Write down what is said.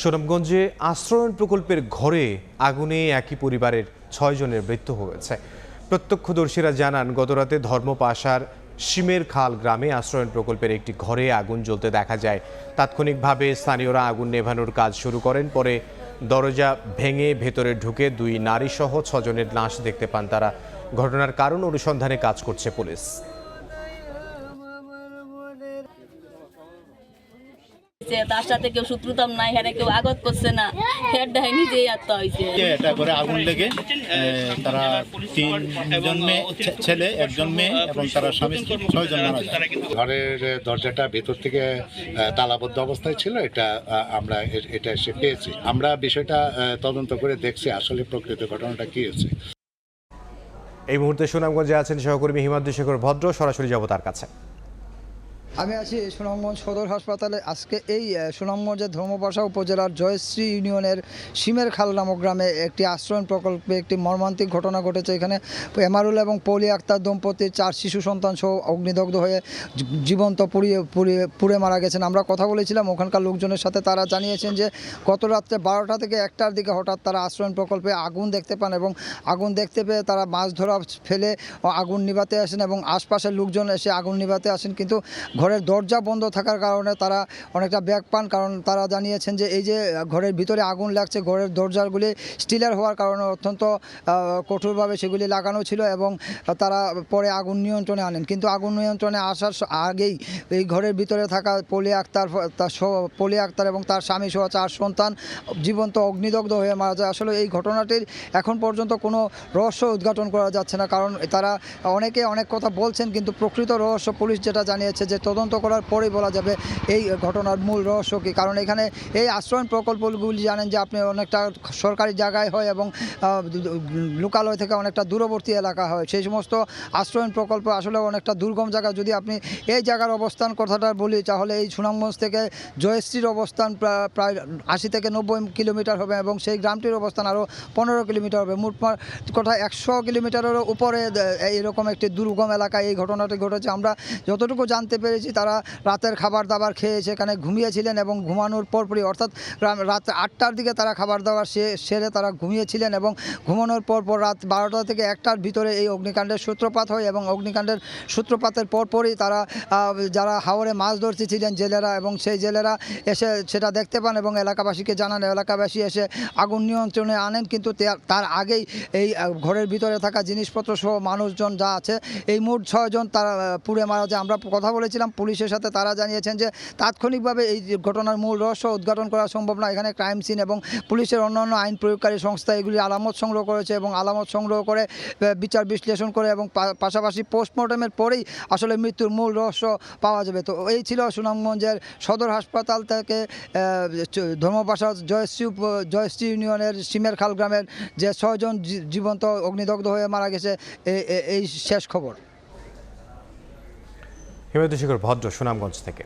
সুনামগঞ্জে আশ্রয়ণ প্রকল্পের ঘরে আগুনে একই পরিবারের ছয়জনের মৃত্যু হয়েছে। প্রত্যক্ষদর্শীরা জানান, গতরাতে ধর্মপাশার সিমের খাল গ্রামে আশ্রয়ণ প্রকল্পের একটি ঘরে আগুন জ্বলতে দেখা যায়। তাৎক্ষণিকভাবে স্থানীয়রা আগুন নেভানোর কাজ শুরু করেন, পরে দরজা ভেঙে ভেতরে ঢুকে দুই নারীসহ ছজনের লাশ দেখতে পান তারা। ঘটনার কারণ অনুসন্ধানে কাজ করছে পুলিশ। যে তার সাথে কেউ শত্রুতাম নাই হ্যাঁ কেউ আগত করছে না। হেড ডাই নিজেই আত্মা হয়েছে। এটা করে আগুন লেগে তারা তিনজন মেয়ে ছেলে একজন মেয়ে এবং তারা স্বামী ছয়জন মারা ঘরের দরজাটা ভেতর থেকে আহ, তালাবদ্ধ অবস্থায় ছিল এটা আমরা এটা এসে পেয়েছি। আমরা বিষয়টা তদন্ত করে দেখছি আসলে প্রকৃত ঘটনাটা কি হয়েছে। এই মুহূর্তে সুনামগঞ্জে আছেন সহকর্মী হিমাদ্রি শেখর ভদ্র সরাসরি যাব তার কাছে। আমি আছি সুনামগঞ্জ সদর হাসপাতালে। আজকে এই আহ, সুনামগঞ্জের ধর্মপাশা উপজেলার জয়শ্রী ইউনিয়নের সিমের খাল নামক গ্রামে একটি আশ্রয়ণ প্রকল্পে একটি মর্মান্তিক ঘটনা ঘটেছে। এখানে এমারুল এবং পলি আক্তার দম্পতির চার শিশু সন্তান সহ অগ্নিদগ্ধ হয়ে জীবন্ত পুড়িয়ে পুড়িয়ে পুড়ে মারা গেছেন। আমরা কথা বলেছিলাম ওখানকার লোকজনের সাথে তারা জানিয়েছেন যে গত রাত্রে বারোটা থেকে একটার দিকে হঠাৎ তারা আশ্রয়ণ প্রকল্পে আগুন দেখতে পান এবং আগুন দেখতে পেয়ে তারা মাছ ধরা ফেলে আগুন নিভাতে আসেন এবং আশপাশের লোকজন এসে আগুন নিভাতে আসেন। কিন্তু ঘরের দরজা বন্ধ থাকার কারণে তারা অনেকটা ব্যাগ পান, কারণ তারা জানিয়েছেন যে এই যে ঘরের ভিতরে আগুন লাগছে, ঘরের দরজাগুলি স্টিলের হওয়ার কারণে অত্যন্ত কঠোরভাবে সেগুলি লাগানো ছিল এবং তারা পরে আগুন নিয়ন্ত্রণে আনেন। কিন্তু আগুন নিয়ন্ত্রণে আসার আগেই এই ঘরের ভিতরে থাকা পলি আক্তার তার পলি আক্তার এবং তার স্বামী সহ চার সন্তান জীবন্ত অগ্নিদগ্ধ হয়ে মারা যায়। আসলে এই ঘটনাটির এখন পর্যন্ত কোনো রহস্য উদ্ঘাটন করা যাচ্ছে না, কারণ তারা অনেকে অনেক কথা বলছেন, কিন্তু প্রকৃত রহস্য পুলিশ যেটা জানিয়েছে যে তদন্ত করার পরেই বলা যাবে এই ঘটনার মূল রহস্য কী? কারণ এখানে এই আশ্রয়ণ প্রকল্পগুলি জানেন যে আপনি অনেকটা সরকারি জায়গায় হয় এবং লোকালয় থেকে অনেকটা দূরবর্তী এলাকা হয়। সেই সমস্ত আশ্রয়ণ প্রকল্প আসলে অনেকটা দুর্গম জায়গা। যদি আপনি এই জায়গার অবস্থান কথাটা বলি, তাহলে এই সুনামগঞ্জ থেকে জয়শ্রীর অবস্থান প্রা- প্রায় আশি থেকে নব্বই কিলোমিটার হবে এবং সেই গ্রামটির অবস্থান আরও পনেরো কিলোমিটার হবে। মোট কথা একশো কিলোমিটারেরও উপরে এইরকম একটি দুর্গম এলাকায় এই ঘটনাটি ঘটেছে। আমরা যতটুকু জানতে পেরেছি তারা রাতের খাবার দাবার খেয়ে সেখানে ঘুমিয়েছিলেন এবং ঘুমানোর পরপরই, অর্থাৎ রাত আটটার দিকে তারা খাবার দাবার সেরে তারা ঘুমিয়েছিলেন এবং ঘুমানোর পর পর রাত বারোটা থেকে একটার ভিতরে এই অগ্নিকাণ্ডের সূত্রপাত হয় এবং অগ্নিকাণ্ডের সূত্রপাতের পরপরই তারা যারা হাওরে মাছ ধরতে ছিলেন জেলেরা এবং সেই জেলেরা এসে সেটা দেখতে পান এবং এলাকাবাসীকে জানান, এলাকাবাসী এসে আগুন নিয়ন্ত্রণে আনেন, কিন্তু তার আগেই এই ঘরের ভিতরে থাকা জিনিসপত্র সহ মানুষজন যা আছে, এই মোট ছয়জন তারা পুড়ে মারা যায়। আমরা কথা বলেছিলাম পুলিশের সাথে তারা জানিয়েছেন যে তাৎক্ষণিকভাবে এই ঘটনার মূল রহস্য উদ্ঘাটন করা সম্ভব না এখানে ক্রাইম সিন এবং পুলিশের অন্যান্য আইন প্রয়োগকারী সংস্থা এগুলি আলামত সংগ্রহ করেছে এবং আলামত সংগ্রহ করে বিচার বিশ্লেষণ করে এবং পাশাপাশি পোস্টমর্টমের পরেই আসলে মৃত্যুর মূল রহস্য পাওয়া যাবে। তো এই ছিল সুনামগঞ্জের সদর হাসপাতাল থেকে ধর্মপাশা জয়শ্রী জয়শ্রী ইউনিয়নের সিমের খাল গ্রামের যে ছয়জন জীবন্ত অগ্নিদগ্ধ হয়ে মারা গেছে। এই শেষ খবর। শেখর ভদ্র সুনামগঞ্জ থেকে।